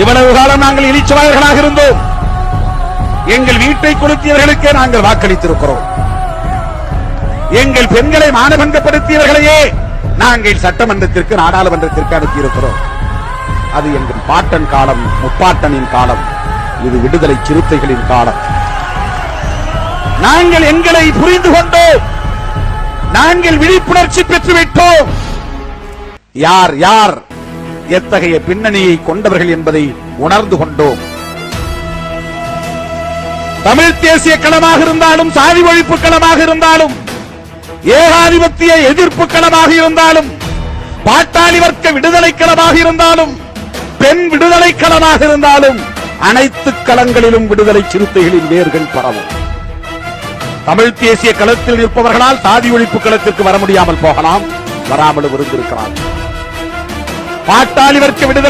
இவ்வளவு காலம் நாங்கள் இழிச்சவாயர்களாக இருந்தோம். எங்கள் வீட்டை கொளுத்தியவர்களுக்கே நாங்கள் வாக்களித்திருக்கிறோம். எங்கள் பெண்களை மானபங்கப்படுத்தியவர்களையே நாங்கள் சட்டமன்றத்திற்கு நாடாளுமன்றத்திற்கு அனுப்பியிருக்கிறோம். அது எங்கள் பாட்டன் காலம் முப்பாட்டனின் காலம். இது விடுதலை சிறுத்தைகளின் காலம். நாங்கள் எங்களை புரிந்து கொண்டோம். நாங்கள் விழிப்புணர்ச்சி பெற்றுவிட்டோம். யார் யார்? எத்தகைய பின்னணியை கொண்டவர்கள் என்பதை உணர்ந்து கொண்டோம். தமிழ் தேசிய களமாக இருந்தாலும் சாதி ஒழிப்பு களமாக இருந்தாலும் ஏகாதிபத்திய எதிர்ப்பு களமாக இருந்தாலும் பாட்டாளி வர்க்க விடுதலை களமாக இருந்தாலும் பெண் விடுதலை களமாக இருந்தாலும் அனைத்து களங்களிலும் விடுதலை சிறுத்தைகளின் வேர்கள் பரவும். தமிழ் தேசிய களத்தில் இருப்பவர்களால் சாதி ஒழிப்பு களத்திற்கு வர முடியாமல் போகலாம் வராமல் இருந்திருக்கிறார்கள் பாட்டாளி வர்க்க விடுதலை